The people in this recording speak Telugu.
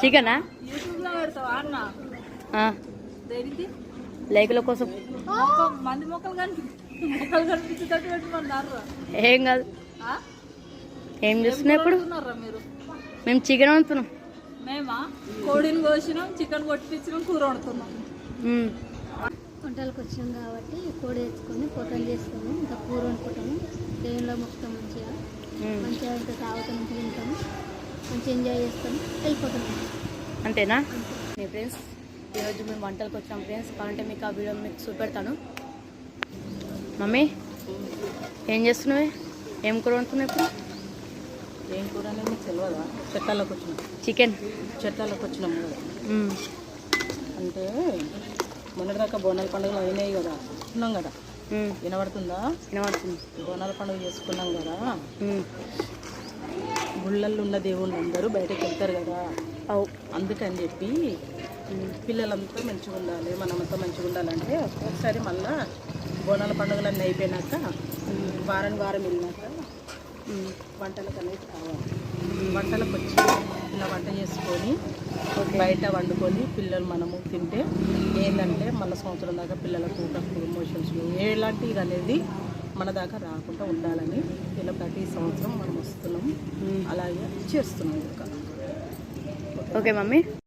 చికెనా? లైకుల కోసం. ఏం కాదు. ఏం చేస్తున్నావు ఇప్పుడు? మేము చికెన్ వండుతున్నాం. మేమా? కోడిని కోసినాం చికెన్ కొట్టించినాం కూర వండుతున్నాం. వంటలకు వచ్చాం కాబట్టి కోడి తెచ్చుకొని పొట్టలు చేసుకొని ఇంకా కూర వండుకుంటాము. దేవుళ్ళ మొక్కుతాం మంచిగా. మంచిగా ఇంకా తాగుతాం తింటాము. మంచిగా ఎంజాయ్ చేస్తాము వెళ్ళిపోతాము అంతేనా? మీ ఫ్రెండ్స్ ఈరోజు మేము వంటలకు వచ్చాం ఫ్రెండ్స్ కావాలంటే మీకు ఆ వీడియో మీకు చూపెడతాను. మమ్మీ ఏం చేస్తున్నావు? ఏం కూర వండుతున్నావు ఇప్పుడు? ఏం కూర అనేది మీకు తెలియదా చెట్టాలకు వచ్చినాం. చికెన్ చెట్టాలకు వచ్చినాం. అంటే మొన్నటిదాకా బోనాల పండుగలు అయినాయి కదా. ఉన్నాం కదా. వినబడుతుందా? వినబడుతుంది. బోనాల పండుగ చేసుకున్నాం కదా. గుళ్ళల్లో ఉన్న దేవుళ్ళు అందరూ బయటకు వెళ్తారు కదా. అవు. అందుకని చెప్పి పిల్లలంతా మంచిగా ఉండాలి మనమంతా మంచిగా ఉండాలంటే ఒకసారి మళ్ళా బోనాల పండుగలన్నీ అయిపోయినాక వారం వారం వెళ్ళినాక. వంటలకు అనేది కావాలి. వంటలకు వచ్చి ఇలా వంట చేసుకొని బయట వండుకొని పిల్లలు మనము తింటే ఏంటంటే మళ్ళీ సంవత్సరం దాకా పిల్లలకు కక్కులు మోషన్స్ ఎలాంటివి అనేది మన దాకా రాకుండా ఉండాలని ఇలా ప్రతి చేస్తున్నాము అలాగే చేస్తున్నాము ఓకే మమ్మీ.